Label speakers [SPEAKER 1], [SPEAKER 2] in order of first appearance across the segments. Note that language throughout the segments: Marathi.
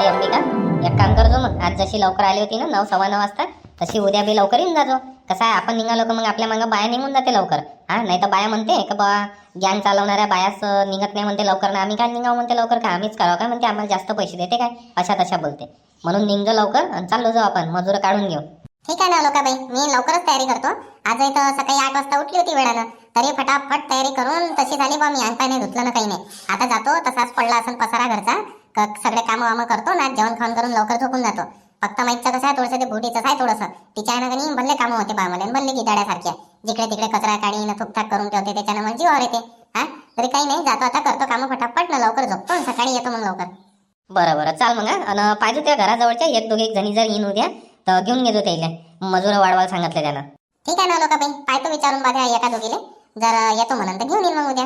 [SPEAKER 1] आई अंबिका एक काम करजो मग आज जशी लवकर आली होती ना नऊ सव्वा नऊ वाजता तशी उद्या बी लवकर येऊन जाजो कसं आहे आपण निघालो का मग आपल्या मागं बाया निघून जाते लवकर. हा नाही तर बाया म्हणते का बा गॅंग चालवणाऱ्या बायाच निघत नाही म्हणते लवकर. ना आम्ही काय निघावं? म्हणते लवकर. का आम्हीच करावं काय? म्हणते आम्हाला जास्त पैसे देते काय? अशा तशा बोलते. म्हणून निघजो लवकर आणि चाललो जाऊ आपण मजूर काढून घेऊ.
[SPEAKER 2] ठीक आहे ना लोकाबाई. मी लवकरच तयारी करतो. आज इथं सकाळी आठ वाजता उठली होती वेळानं. तरी फटाफट तयारी करून तशी झाली बा मी अंगपाय नाही धुतलं ना काही नाही. आता जातो तसाच पडला असेल पसारा घरचा. सगळे कामं वामं करतो ना जेवण खाऊन करून लवकर झोपून जातो. फक्त माईकचं कसं आहे थोडंसं ते भुटीचं आहे थोडंसं. तिच्या ना कणी भल्ले कामं होते बा मला भल्ले गिटाड्यासारख्या जिकडे तिकडे कचरा काढी ना थुकथाक करून ठेवते त्याच्यानं मला जीवावर येते. हा? तरी काही नाही जातो आता करतो कामं फटाफट ना लवकर झोपतो सकाळी येतो मग लवकर.
[SPEAKER 1] बरं बरं. चाल मग. आणि पाहिजे त्या घराजवळच्या एक दोघे एक जणी जर येईन उद्या तर घेऊन घेतो त्याला. मजूर वाढवायला सांगितलं त्यानं.
[SPEAKER 2] ठीक आहे ना लोकाबाई पाहतो विचारून बघा एका दोघीले. जर येतो म्हणून तर घेऊन येईल मग उद्या.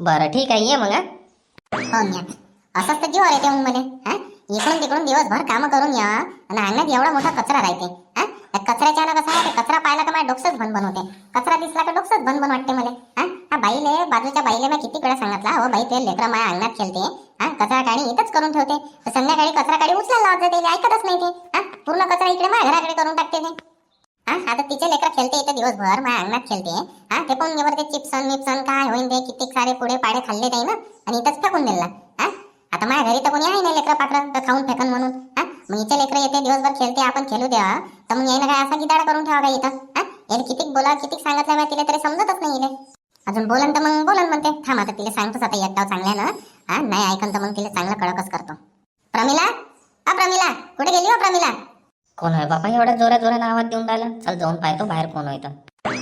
[SPEAKER 1] बरं ठीक आहे. ये मग हा.
[SPEAKER 2] असंच तर जीवावर येते मग मला हा? इकडून तिकडून दिवसभर काम करून या आणि अंगणात एवढा मोठा कचरा राहते हा? त्या कचऱ्याच्या ना कसं आहे, कचरा पाहिला का माझ्या डोक्सच भन भन होते. कचरा दिसला का डोक्सच भन भन वाटते मला हा? हा बाईले बाजूच्या बाईले मी किती वेळा सांगितला हो बाई ते लेकरं माझ्या अंगणात खेळते हा? कचरा काढी इथंच करून ठेवते. तर संध्याकाळी कचरा काढी उचलायला लावत जाते ते ऐकतच नाही ते हा? पूर्ण कचरा इकडे माझ्या घराकडे करून टाकते ते. हा आता तिचे लेकर खेळते इथे दिवसभर माझ्या अंगणात खेळते हा? ते पण ते चिप्सन मिप्सन काय होईन ते किती सारे पुढे पाडे खाल्ले नाही ना? आणि इथंच फेकून दिला. आता माझ्या घरी तर कोणी आहे नाही लेकरं पात्र तर खाऊन फेकन म्हणून. हा? मग इथे लेकरं येते दिवसभर खेळते आपण खेळू द्या तर मग यायला काय असा गिदाडा करून ठेवा काय इथं? हा? याला किती बोला किती सांगितलं मग तिला तरी समजतच नाही इले. अजून बोलन तर मग बोलन म्हणते. थांब आता तिला सांगतोच आता एक डाव चांगल्यानं. हा? नाही ऐकन तर मग तिला चांगलं कळकच करतो. प्रमिला? हा प्रमिला? कुठे गेली हो प्रमिला?
[SPEAKER 1] कोण आहे बापा? एवढ्या जोरा जोरानं आवाज देऊन राहिला. चल जाऊन पाहतो बाहेर कोण होय तर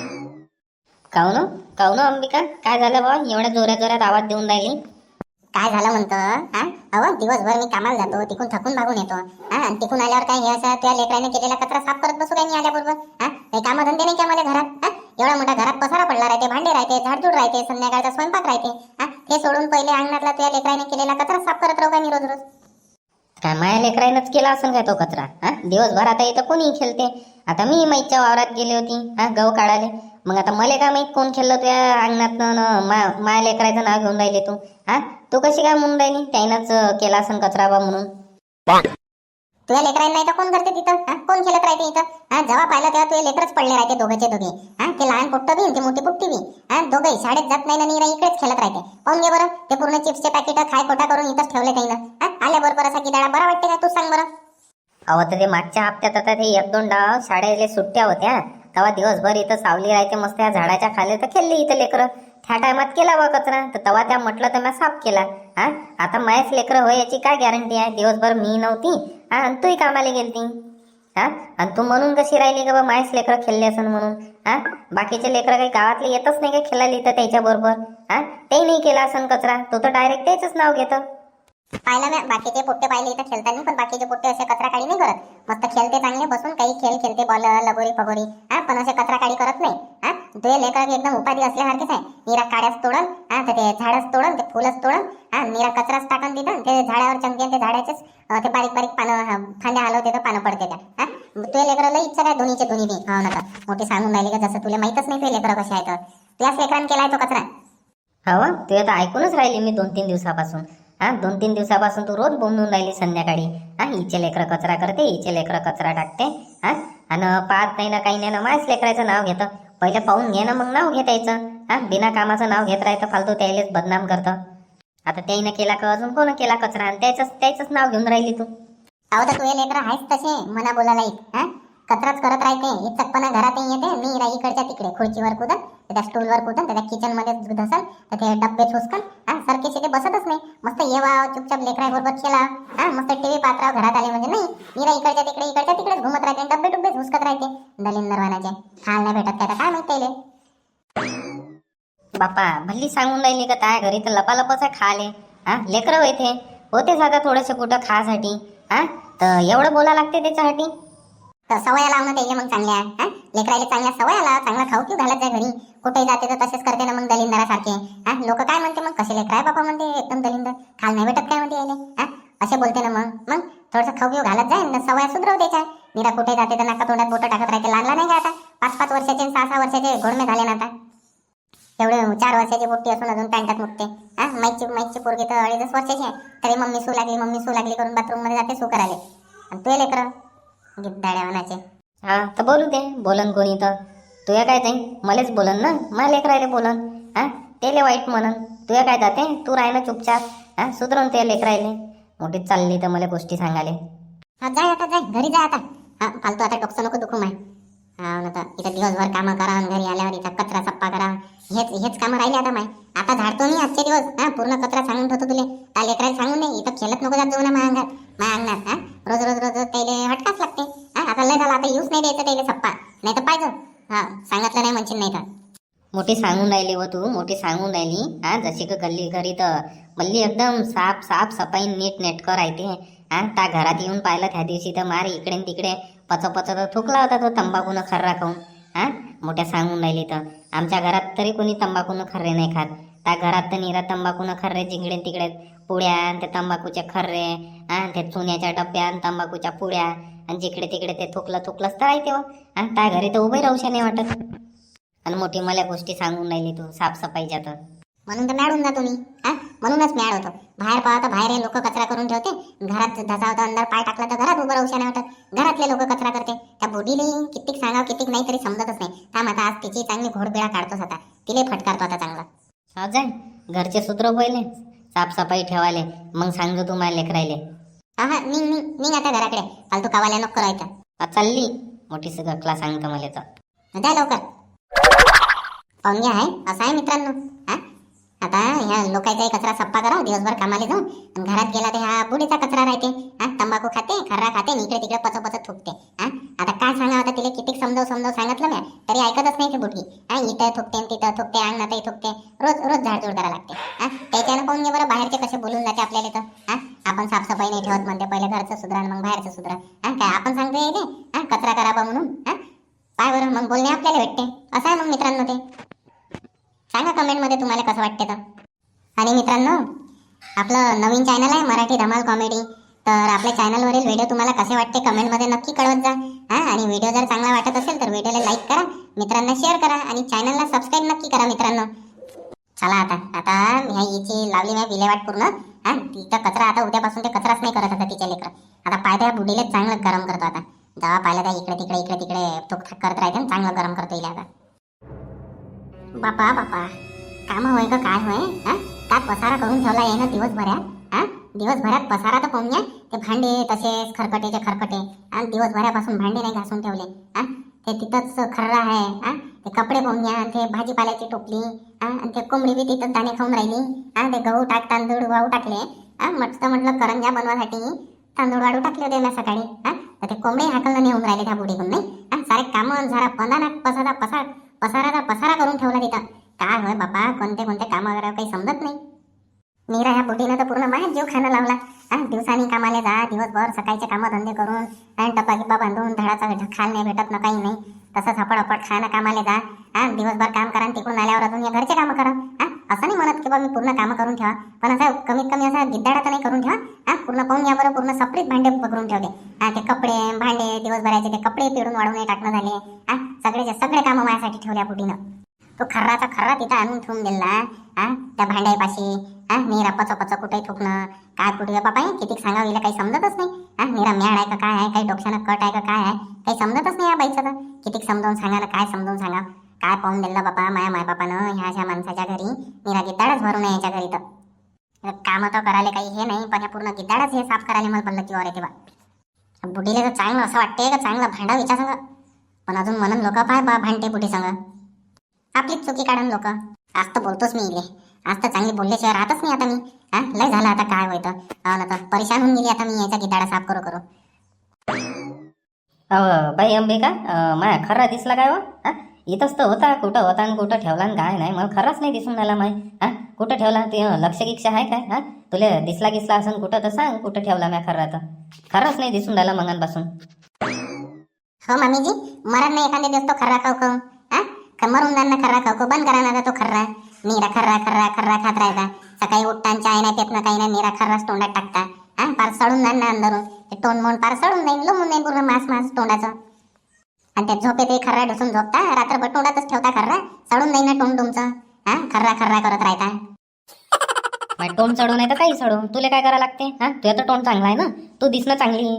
[SPEAKER 1] काऊन हो? काऊन हो अंबिका? काय झालं बा एवढ्या जोऱ्या जोरात आवाज देऊन राहिली.
[SPEAKER 2] काय झालं म्हणतं? हा? अहो दिवसभर मी कामाला जातो तिकून थकून भागून येतो. हा? आणि तिकून आल्यावर काय हे असं त्या लेकराने केलेला कचरा साफ करत बसू काय मी आल्याबरोबर. हा? काही कामं धंदे नाही का मला घरात? हा? एवढा मोठा घरात पसारा पडला राहते भांडे राहते झाडझूड राहते संध्याकाळचा स्वयंपाक राहते. हा? हे सोडून पहिले अंगणातला त्या लेकराने केलेला कचरा साफ करत राहू काय मी रोज रोज.
[SPEAKER 1] काय माया लेकराईनंच केला असेल काय तो कचरा? हा? दिवसभर आता इथं कोणी खेळते. आता मी माईच्या वावरात गेली होती. हा? गहू काढाले मग आता मला काय माहीत कोण खेळलं तुझ्या अंगणात माया लेकराचं नाव घेऊन राहिले तू? हा? तू कशी काय म्हणून राहिली? त्यानंच केला असेल कचरा बा म्हणून
[SPEAKER 2] तुझ्या लेकरांना नाही तर कोण करते तिथं? हा? कोण खेळत राहते इथं? हा जेव्हा पाहिलं तेव्हा तुझे लेकरच पडले राहते दोघेचे दोघे. हा? ते लहान पोट्ट बी ते मोठी पुट्टी बी. हा? दोघे शाळेत जात नाही ना नीरा इकडेच खेळत राहते. पाहून घे बरं ते पूर्ण चिप्सचे पॅकेट खाय खोटा करून इथंच ठेवले काही ना हा आल्याबरोबर असा गिदाडा बरा वाटते का? तू सांग बरं.
[SPEAKER 1] अहो तर ते मागच्या हप्त्यात आता ते एक दोन डाव शाळेले सुट्ट्या होत्या. तेव्हा दिवसभर इथं सावली राहायचे मस्त या झाडाच्या खाली तर खेळली इथं लेकरं. त्या टायमात केला बा कचरा. तर तेव्हा त्या म्हटलं तर मी साफ केला. हा? आता मायाच लेकरं होय याची काय गॅरंटी आहे? दिवसभर मी नव्हती. हा आणि तूही कामाला गेलती. हा? आणि तू म्हणून कशी राहिली का बा मायस लेकरं खेळले असन म्हणून? हा? बाकीचे लेकरं काही गावातले येतच नाही का खेळायला इथं त्याच्या बरोबर हा? ते नाही केला असन कचरा. तो तर डायरेक्ट त्याच नाव घेतं.
[SPEAKER 2] पाहिलं मी बाकीचे पोट्टे पाहिले इथं खेळताना पण बाकीचे पोट्टे असे कचरा काढी नाही करत. मस्त खेळते चांगले बसून काही खेळ खेळते बॉल लगोरी फगोरी. हा पण असे कचरा काढी करत नाही. हा तुझे लेकर एकदम उपाधी असल्यासारखेच आहे. निरा काड्याच तोडन हा तर ते झाडच तोडन ते फुलच तोडन. हा निरा कचराच टाकन तिथं ते झाडावर चमके ते झाडाचेच ते बारीक बारीक पानं फांद्या हलवते तर पानं पडते त्या. हा तुझ्या लेकराला इच्छा काय धोनीचे धुनी बी. हो नका मोठे सांगून राहिले का जसं तुला माहीतच नाही तुझे लेकरं कसे आहेत तुझ्याच लेकरांनी केलाय तो कचरा.
[SPEAKER 1] हो ते आता ऐकूनच राहिली मी दोन तीन दिवसापासून. हा दोन तीन दिवसापासून तू रोज बोंबून राहिली संध्याकाळी. हा हिचे लेकरं कचरा करते हिचे लेकरं कचरा टाकते हा. आणि पाहत नाही ना काही नाही ना माझ्याच लेकराचं नाव घेतं. पहिले पाहून घे ना मग नाव घेता यायचं. हा बिना कामाचं नाव घेत राहतं फालतू त्यालाच बदनाम करतं. आता त्याईनं केला का अजून कोण केला कचरा? आणि त्याच त्याचंच नाव घेऊन राहिली तू.
[SPEAKER 2] अहो तर तुझे लेकरं आहेच तसे मला बोलायला येत हा. कचराच करत राहते हे चकपणा घरातही येते. मी राही इकडच्या तिकडे खुर्चीवर कुदन त्याच्या स्टूलवर कुदन त्या किचनमध्ये धसन तर ते डब्बे चुसकन हा सारखे ते बसतच नाही. मस्त येवा चुपचाप लेकरा बरोबर खेळा हा मस्त टीव्ही पात्राव घरात आले म्हणजे नाही. मी राही इकडच्या तिकडे इकडच्या तिकडेच घुमत राहते डब्बे डुब्बे झुसकत राहते. दलिंदर नरवानाचे खाल नाही भेटत त्याला काय माहिती त्याले?
[SPEAKER 1] बापा भल्ली सांगून राहिली का काय घरी? तर लपालपच खाले हा लेकरं होते. होतेच आता थोडेसे कुठं खासाठी. हा तर एवढं बोला लागते त्याच्यासाठी?
[SPEAKER 2] तर सवया लावणं त्याला मग चांगल्या हा? लेकरायला चांगल्या सवया लाव चांगला खाऊ पिऊ घालत जाय घरी. कुठे जाते तर तसेच करते ना मग दलिंदरासारखे हा? लोक काय म्हणते मग? कसे लेकर आहे बापा म्हणते एकदम दलिंदर? खाल नाही भेटत काय म्हणते यायले हा? असे बोलते ना मग. मग थोडंसं खाऊ पिऊ घालत जाय ना सवया सुधरव त्याच्या निरा कुठे जाते तर नाका तोंडात बोटं टाकत राहते. लागला नाही का आता? पाच पाच वर्षाचे सहा सहा वर्षाचे घोडमे झाले ना आता. एवढे चार वर्षाची पोट्टी असून अजून पॅन्टात मुकते. हा? माईकची माईकची पोरगी तर अडीच वर्षाची आहे. तरी मम्मी सू लागली मम्मी सू लागली करून बाथरूममध्ये जाते सू करायला. आणि तुझे लेकरं. गिद्दाड्या म्हणाचे
[SPEAKER 1] हा तर बोलू दे बोलन कोणी तर. तुया काय जाईन मलाच बोलन ना? मला लेकरायले बोलन. हा? तेले वाईट म्हणन. तुया काय जाते? तू राह ना चुपचाप. हा? सुधरून ते लेकरायले. मोठी चालली तर मला गोष्टी सांगाले.
[SPEAKER 2] हा जाय आता जाय. घरी जाय आता. हा फालतू आता डोकं नको दुखू माय. हा तर इथं दिवसभर कामं करा आणि घरी आल्यावर इथं कचरा सप्पा करा. हेच हेच कामं राहिले आता माय. सांगून
[SPEAKER 1] तू मोठी सांगून राहिली. हा जशी का गल्ली घरी तर. मल्ली एकदम साफ साफ सफाई नीट नेटकं राहते. हा त्या घरात येऊन पाहिलं त्या दिवशी तर मार इकडे तिकडे पच पच तर थुकला होता तो तंबाखून खर्रा खाऊन. हा मोठ्या सांगून राहिली तर. आमच्या घरात तरी कोणी तंबाखून खर्रे नाही खात. त्या घरात तर निरा तंबाखून खर्रे जिकडे तिकडे. पुड्या आणि ते तंबाखूचे खर्रे. हा ते चुन्याच्या डब्या आणि तंबाखूच्या पुड्या आणि जिकडे तिकडे ते थुकलं थुकलंच तर राहते हो. आणि त्या घरी तर उभे राहूशा नाही वाटत. आणि मोठी मला गोष्टी सांगून राहिली तू साफसफाईच्या तर
[SPEAKER 2] म्हणून तर मॅडून जातो मी हा? म्हणूनच मॅड होतो. बाहेर पाहता बाहेर हे लोक कचरा करून ठेवते. घरात धसा होता अंदर पाय टाकला तर घरात उभं राहू नाही वाटत. घरातले लोक कचरा करते. त्या बुडीले कित्येक सांगावं कित्येक नाही तरी समजतच नाही. थांब आता आज तिची चांगली घोडबिळा काढतोच आता. तिले फटकारतो आता चांगला.
[SPEAKER 1] हा जाय घरचे सूत्र पहिले. साफसफाई ठेवाले मग सांगतो तू मला लेकरायले
[SPEAKER 2] हा हा निघ निघ निघ आता घराकडे. फालतू कावाल्या नको करायचं
[SPEAKER 1] चालली. मोठी सगळं सांगतो मला तर
[SPEAKER 2] द्या लवकर. पाहुणे आहे असं आहे मित्रांनो. हा? आता ह्या लोकांचाही कचरा सप्पा करा दिवसभर कामाला जाऊन. घरात गेला तर ह्या बुडीचा कचरा राहते. हा? तंबाखू खाते खर्रा खाते इकडे तिकडे पच पच थुकते. हा? आता काय सांगा आता तिला किती समजाव समजाव सांगितलं मी. तरी ऐकतच नाही ती बुडगी हा? इथं थुकते तिथं थुकते अंगणातही थुकते. रोज रोज झाडझूड करायला लागते. हा? त्याच्यानं पाहून घे बरं बाहेरचे कसे बोलून जाते आपल्याला तर हा? आपण साफसफाई नाही ठेवत म्हणते पहिले घरचं सुधरा मग बाहेरचं सुधरा हा? काय आपण सांगतो येते हा? कचरा करावा म्हणून. हा? काय बरं? मग बोलणे आपल्याला भेटते. असं आहे मग मित्रांनो ते. सांगा कमेंटमध्ये तुम्हाला कसं वाटते तर. आणि मित्रांनो आपलं नवीन चॅनल आहे मराठी धमाल कॉमेडी तर आपल्या चॅनलवरील व्हिडिओ तुम्हाला कसे वाटते कमेंटमध्ये नक्की कळवत जा. हां? आणि व्हिडिओ जर चांगला वाटत असेल तर व्हिडिओला लाईक करा. मित्रांना शेअर करा. आणि चॅनलला सबस्क्राईब नक्की करा मित्रांनो. चला आता. आता ह्या हिची लावली मी विल्हेवाट पूर्ण. हां? तिचा कचरा आता उद्यापासून ते कचराच नाही करत आता तिच्या लेकर. आता पाय त्या चांगलं गरम करतो आता. दवा पाहिलं तर इकडे तिकडे इकडे तिकडे थुक थाक करत राहते ना, चांगलं गरम करतो येईल आता बापा बापा काम होय का काय होय? हा? काय पसारा करून ठेवला आहे ना दिवसभरात? हा? दिवसभरात पसारा तर पाहून घ्या? ते भांडे तसेच खरकटेचे खरकटे. आणि दिवसभरापासून भांडे नाही घासून ठेवले. हा? ते तिथंच खर्रा आहे. हा? ते कपडे पाहून घ्या? ते भाजीपाल्याची टोपली. आणि ते कोंबडी बी तिथंच दाणे खाऊन राहिली. हा? ते गहू टाक तांदूळ वाहू टाकले. हा? मस्त म्हटलं करंजा बनवासाठी. तांदूळ वाढू टाकले होते ना सकाळी हा? तर ते कोंबडे हाकलनं नेऊन राहिले त्या बुडीकडून नाही? हा सारे कामं झाला पंधरा पसारा पसार पसाराचा पसारा करून ठेवला तिथं. काय होय बापा कोणते कोणते कामं करावं काही समजत नाही. मीरा ह्या बुटीनं तर पूर्ण माझ्या जीव खायला लावला. हा दिवसानी कामाला जा दिवसभर सकाळचे कामं धंदे करून आणि टप्पा गिप्पा बांधून धडाचा खाल नाही भेटत ना काही नाही. तसंच हपड हपड खायला कामाला जा. हा दिवसभर काम करा तिकडून आल्यावर अजून या घरचे कामं करा. हा असं नाही म्हणत की बा मी पूर्ण कामं करून ठेवा. पण असं कमीत कमी असं गिद्दाडा तर नाही करून ठेवा. हा पूर्ण पाहून घ्या बरं पूर्ण सपरेट भांडे पकडून ठेवले. हा ते कपडे भांडे दिवसभराचे ते कपडे पिळून वाढून टाकणं झाले. हा सगळेचे सगळे कामं माझ्यासाठी ठेवल्या बुटीनं तो खर्राचा खर्रा तिथं आणून ठेवून दिला हा त्या भांड्यापाशी. हा निरा पचो पच कुठे थुकणं काय कुठे बाबा किती सांगावं हिला काही समजतच नाही. हा निरा मॅड आहे का काय आहे काही डोक्यानं कट आहे का काय आहे काही समजतच नाही या बाईचं तर. किती समजावून सांगा काय समजावून सांगा काय पाहून दिलं बाबा माया मायबापानं ह्या अशा माणसाच्या घरी. निरा गिद्दाडच भरून याच्या घरी तर. कामं तर करायला काही हे नाही पण ह्या पूर्ण गिद्दाडच हे साफ करायला मला बल्लं जीवावर येते बा बुढीला तर चांगलं असं वाटते का चांगलं भांडा विचार सांग. पण अजून म्हणून लोक पाय बा भांडते बुढी सांग. आपलीच चुकी काढून लोक. आज तर बोलतोच मी इले. आज तर चांगली बोलल्याशिवाय राहतच नाही आता मी. हा? लय झालं आता काय होतं हो ना तर परेशान होऊन गेली आता मी याचा गिदाडा साफ करू करू.
[SPEAKER 1] अव बाई अंबिका का? माया खरा दिसला काय व हा? इथंच तर होता कुठं होता आणि कुठं ठेवला आणि काय नाही. मला खरंच नाही दिसून राहिला माय. हा? कुठं ठेवला? ते लक्ष गिक्ष आहे काय? हा? तुला दिसला गिसला असून कुठं तर सांग कुठं ठेवला म्या खरा तर. खरंच नाही दिसून राहिला मंगांपासून.
[SPEAKER 2] हो मामीजी. मरण नाही एखाद्या दिवस तो खर्रा खाऊ खाऊ. हा? मरून जाणं खर्रा खाऊ खाऊ. बंद करा ना तो खर्रा निरा खर्रा खर्रा खर्रा खात राहायचा. सकाळी उठता चाय नाही पेत ना काही नाही. निरा खर्राच तोंडात टाकता. हा? पार सडून जाणार ना अंदरून ते तोंड मोंड पार सडून जाईल लोमून जाईल पूर्ण मास मास तोंडाचं. आणि त्या झोपेत खर्रा ढुसून झोपता रात्रभर तोंडातच ठेवता खर्रा. सडून जाईल ना तोंड तुमचं हा? खर्रा खर्रा करत राहता.
[SPEAKER 1] तोंड चढू नाही तर काही चढू तुला काय करावं लागते? हा? तुझं तर तोंड चांगला आहे ना? तू दिसणं चांगली.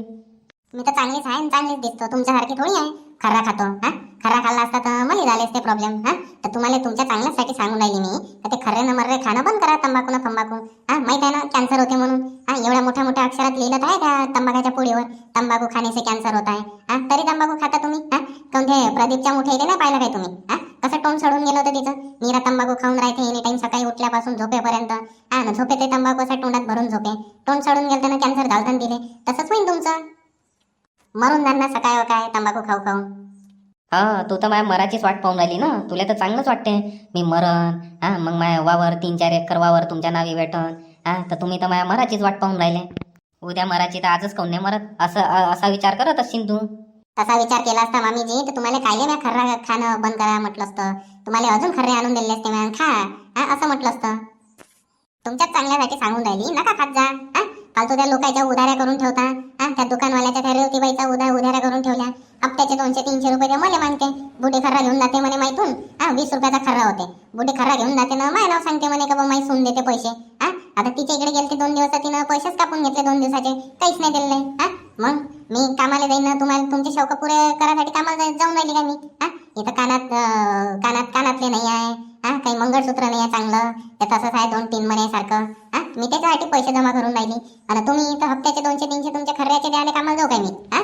[SPEAKER 2] मी तर चांगलीच आहे चांगलीच दिसतो. तुमच्यासारखी थोडी आहे. खर्रा खातो हा? खर्रा खाल्ला असता तर मला झाले असते प्रॉब्लेम हा? तर तुम्हाला तुमच्या चांगल्यासाठी सांगून राहिली मी. तर ते खरे न मर्रे खाणं बंद करा तंबाखू ना तंबाखू हा? माहीत आहे ना कॅन्सर होते म्हणून हा? एवढ्या मोठ्या मोठ्या अक्षरात लिहिलं तर आहे का तंबाखाच्या पोळीवर तंबाखू खाण्याचे कॅन्सर होत आहे हा? तरी तंबाखू खाता तुम्ही हा? काऊन ते प्रदीपच्या मोठ्या इथे नाही पाहिलं काय तुम्ही हा? कसं तोंड सडून गेलं होतं तिचं? मीरा तंबाखू खाऊन राहते एनी टाइम सकाळी उठल्यापासून झोपेपर्यंत. हा ना झोपे ते तंबाखू असा तोंडात भरून झोपे. तोंड सडून गेलं ना कॅन्सर घालताना दिले. तसंच होईल तुमचं. मरून जाणार सकाळ काय तंबाखू खाऊ खाऊ.
[SPEAKER 1] हा तू तर माझ्या मराचीच वाट पाहून राहिली ना. तुला तर चांगलंच वाटते मी मरण हा मग माझ्या वावर तीन चार एकर वावर तुमच्या नावी भेटन. हा तर तुम्ही तर माझ्या मराचीच वाट पाहून राहिले. उद्या मराची तर आजच काऊन नाही मरत? असं असा विचार करत असशील तू.
[SPEAKER 2] तसा विचार केला असता मामीजी तर तुम्हाला कायले मी खर्रा खाणं बंद करा म्हटलं असतं. तुम्हाला अजून खर्रे आणून दिले असते मॅम खा हा असं म्हटलं असतं. तुमच्याच चांगल्यासाठी सांगून राहिली. नका खात जा हा? फालतू त्या लोकांच्या उधाऱ्या करून ठेवता. हा त्या दुकानवाल्याच्या त्या रेवतीबाईचा उधार उधाऱ्या करून ठेवल्या. हप्त्याचे दोनशे तीनशे रुपये ते मला मानते बुढे खर्रा घेऊन जाते म्हणे माहितून हा वीस रुपयाचा खर्रा होते. बुढे खर्रा घेऊन जाते ना माय नाव सांगते म्हणे का बा माई सून देते पैसे. हा आता तिच्या इकडे गेलते दोन दिवसात तिनं पैसेच कापून घेतले दोन दिवसाचे. काहीच नाही दिले. हा मग मी कामाला जाईन ना तुम्हाला तुमचे शौक पुरे करायसाठी कामाला जाऊन राहिली का मी? हा इथं कानात कानात कानातले नाही आहे. हा काही मंगळसूत्र नाही आहे चांगलं ते तसंच आहे दोन तीन महिन्यासारखं हा मी त्याच्यासाठी पैसे जमा करून राहिली. आणि तुम्ही इथं हप्त्याचे दोनशे तीनशे तुमच्या खर्याचे द्यायला कामाला जाऊ काय मी? हा?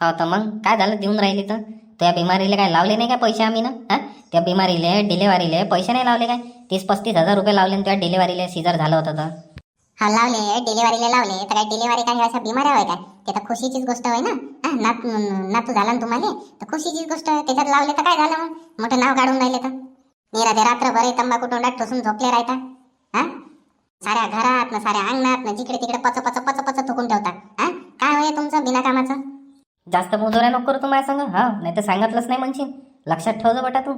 [SPEAKER 1] हो तर मग काय झालं? देऊन राहिली तर? त्या बिमारीला काय लावले नाही काय पैसे आम्ही ना? हा? त्या बिमारीले डिलेवरीले पैसे नाही लावले काय? तीस पस्तीस हजार रुपये लावले आणि त्या डिलेवरीला सीझर झालं होतं तर.
[SPEAKER 2] हा लावले डिलिव्हरीला लावले. तर काय डिलिव्हरी काही अशा बिमाऱ्या होय काय? ते तर खुशीचीच गोष्ट होय ना? हा नात नातू झाला ना तुम्हाला? तर खुशीचीच गोष्ट आहे त्याच्यात लावले तर काय झालं मग? मोठं नाव काढून राहिले तर. मी ते रात्रभर हे तंबाखू तोंडात ठोसून झोपले राहता हा? साऱ्या घरात ना साऱ्या अंगणात ना जिकडे तिकडे पच पच पच पच थुकून ठेवता हा? काय होय तुमचं बिना कामाचं?
[SPEAKER 1] जास्त मुजोऱ्या नको करू तू माझ्या हा? नाही तर सांगितलंच नाही म्हणशील. लक्षात ठेवजो बटा तू.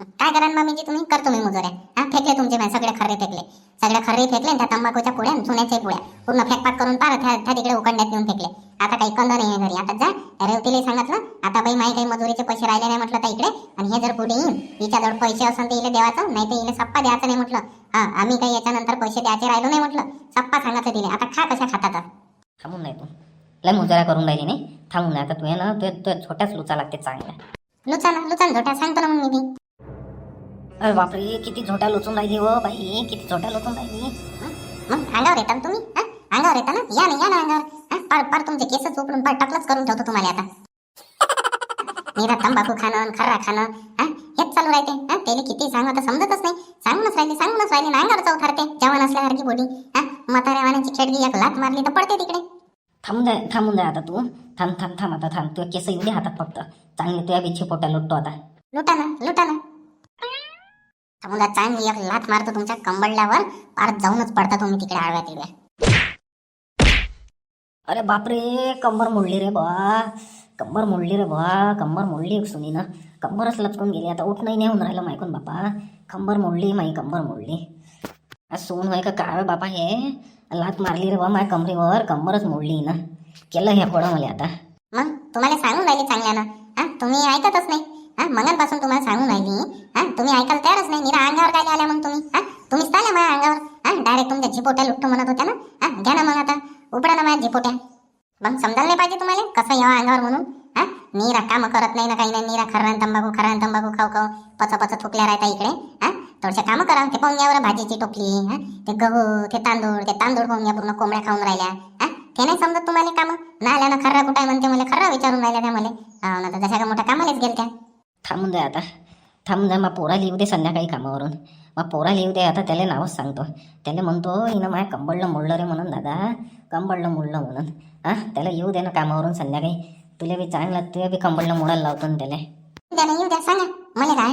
[SPEAKER 2] काय करा मामीजी तुम्ही? करतो मी मुजोऱ्या. हा फेकले तुमचे मी सगळे खर्रे फेकले. सगळे खर्रे फेकले त्या तंबाखूच्या पुड्या आणि चुन्याच्या पुड्या पूर्ण फेकपाक करून पार त्या त्या तिकडे उकंड्यात नेऊन फेकले. आता काही कंद नाही घरी. आता जा. रेवतीला सांगितलं आता बाई माही काही मजुरीचे पैसे राहिले नाही म्हटलं तर इकडे. आणि हे जर पुढे येईन हिच्याजवळ पैसे असेल तर इले द्यावाचं नाही तर इले सप्पा द्यायचा नाही म्हटलं. हा आम्ही काही याच्यानंतर पैसे द्यायचे राहिलो नाही म्हटलं. सप्पा सांगायचं दिले आता खा कशा खातात
[SPEAKER 1] थांबून नाही तू. लय मुजोऱ्या करून राहिली नाही. थांबून नाही. आता तू आहे ना तू तू छोट्याच लुचा लागते चांगल्या.
[SPEAKER 2] लुचाना लुचान झोटा सांगतो ना मग मी.
[SPEAKER 1] अरे बापरे किती झोट्या लुचून राहिली हो बाई किती झोट्या लुचून राहिली.
[SPEAKER 2] मग अंगावर येता ना तुम्ही? हा? अंगावर येता ना? या ना या ना अंगावर? पार पार तुमचे केस उकडून पार टकलच करून ठेवतो तुम्हाला आता. निरा तंबाखू खाणं खर्रा खाणं हा? हेच चालू राहते. हा? त्याला किती सांगू आता समजतच नाही. सांगूनच राहिले सांगूनच राहिले. ना अंगावर चौथ हरते जवान असल्यासारखी बोडी हा? म्हाताऱ्यावानाची खेडगी एक लात मारली तर पडते तिकडे.
[SPEAKER 1] थांबून दे थांबून दे आता तू. थांब थांब थांब आता थांब. तुझ्या केस येऊ दे हातात फक्त. चांगली तुझ्या बिच्छी पोटा लुटतो आता.
[SPEAKER 2] लुटा ना लुटा ना. समजा चांगली एक लात मारतो तुमच्या कंबळल्यावर पार जाऊनच पडता तुम्ही तिकडे आडव्या तिकडे
[SPEAKER 1] अरे बापरे कंबर मोडली रे बा. कंबर मोडली रे बा. कंबर मोडली सुनीनं. कंबरच लचकून गेली. आता उठ नाही होऊन राहिलं मायकून बापा. कंबर मोडली माई कंबर मोडली. सोन होय का काय बापा हे? लात मारली रे बा माझ्या कमरेवर कंबरच मोडली ना केलं हे फोडं मला आता.
[SPEAKER 2] मग तुम्हाला सांगून राहिली चांगल्यानं. हा तुम्ही ऐकतच नाही. हा मनापासून तुम्हाला सांगून राहिली हा तुम्ही ऐकायला तयारच नाही. निरा अंगावर काय आल्या मग तुम्ही? हा तुम्हीच आल्या माझ्या अंगावर. हा डायरेक्ट तुमच्या झिपोट्या लुटतो म्हणत होत्या ना? हा घ्या ना मग आता. उपडा ना माझ्या झिपोट्या मग समजायला नाही पाहिजे तुम्हाला? कसं यावं अंगावर म्हणून? हा नीरा काम करत नाही ना काही नाही. नीरा खरण तंबाखू खरण तंबाखू खाऊ खाऊ. पच पच थुकल्या राहता इकडे. हा थोडशा कामं करा. ते पाहून घ्यावर भाजीची टोपली हा ते गहू ते तांदूळ ते तांदूळ पाहून घ्या पूर्ण कोंबड्या खाऊन राहिल्या. हा ते नाही समजत तुम्हाला कामं? ना आल्यानं खर्रा कुठं आहे म्हणते मला खर्रा विचारून राहिल्या त्या मला. हा ना तर जशा का मोठ्या कामालाच गेलत्या.
[SPEAKER 1] थांबून द्या आता. थांबून दे मग पोरा लिहू दे संध्याकाळी कामावरून. मग पोरा लिहू दे आता त्याला नावच सांगतो. त्याला म्हणतो हिनं माझ्या कंबळलं मोडलं रे म्हणून दादा. कंबळलं मोडलं म्हणून. हां त्याला येऊ दे ना कामावरून संध्याकाळी. तुला बी चांगलं तुला बी कंबळलं मोडायला लावतो ना त्याला.
[SPEAKER 2] येऊ द्या सांगा मला काय?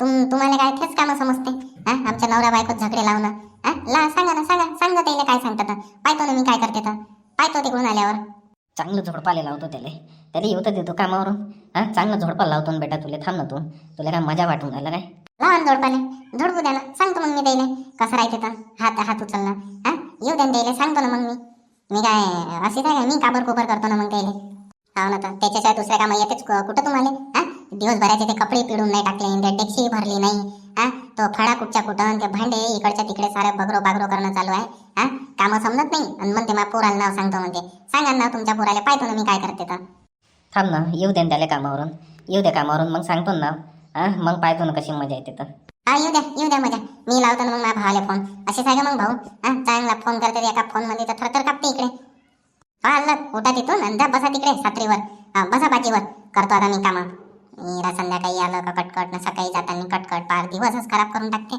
[SPEAKER 2] तुम तुम्हाला काय तेच कामं समजते. हां आमच्या नवरा बायकोत झगडे लावणं. हां ला सांगा ना सांगा सांगा त्याला काय सांगतात. पाहतो ना मी काय करते तर. पाहतो तिकडून आल्यावर.
[SPEAKER 1] चांगलं झोडपाले लावतो त्याला. त्याला येऊ तर देतो कामावरून. हा चांगलं झोडपा लावतो ना बेटा तुला थांब ना तू. तुला काय मजा वाटून राहिला काय?
[SPEAKER 2] लावा ना जोडपाले झोडपू द्या ना. सांगतो मग मी द्यायला कसं राहते तर? हात हात उचलणं. हा येऊ द्या द्यायला सांगतो ना मग मी. मी काय असे काय मी काबर कोबर करतो ना मग त्याला. हो ना तर. त्याच्याशिवाय दुसऱ्या कामा येतेच कुठं तुम्हाला? हा दिवसभराचे ते कपडे पिळून नाही टाकले ते टॅक्सी भरली नाही. हा? तो फळा कुठच्या कुठं ते भांडे इकडच्या तिकडे सारे बगरो बागरो करणं चालू आहे हा? कामं समजत नाही? आणि म्हणते मा पोराला नाव सांगतो म्हणते. सांगा ना तुमच्या पोराला पाहतो ना मी काय करते तर.
[SPEAKER 1] थांब ना येऊ दे ना त्याला कामावरून. येऊ दे कामावरून मग सांगतो ना. हा? मग पाहतो ना कशी मजा येते तर.
[SPEAKER 2] हा येऊ द्या येऊ द्या मजा. मी लावतो ना मग माझ्या भावाला फोन. असे सांगा मग भाऊ. हा चांगला फोन करते एका फोनमध्ये तर थरथर कापते इकडे. हा आलं उठा तिथून आणि जा बसा तिकडे सात्रीवर. हा, बसा बाजीवर. करतो आता मी कामं. संध्याकाळी आलं का कटकट ना सकाळी जाताना कटकट पार दिवसच खराब करून टाकते.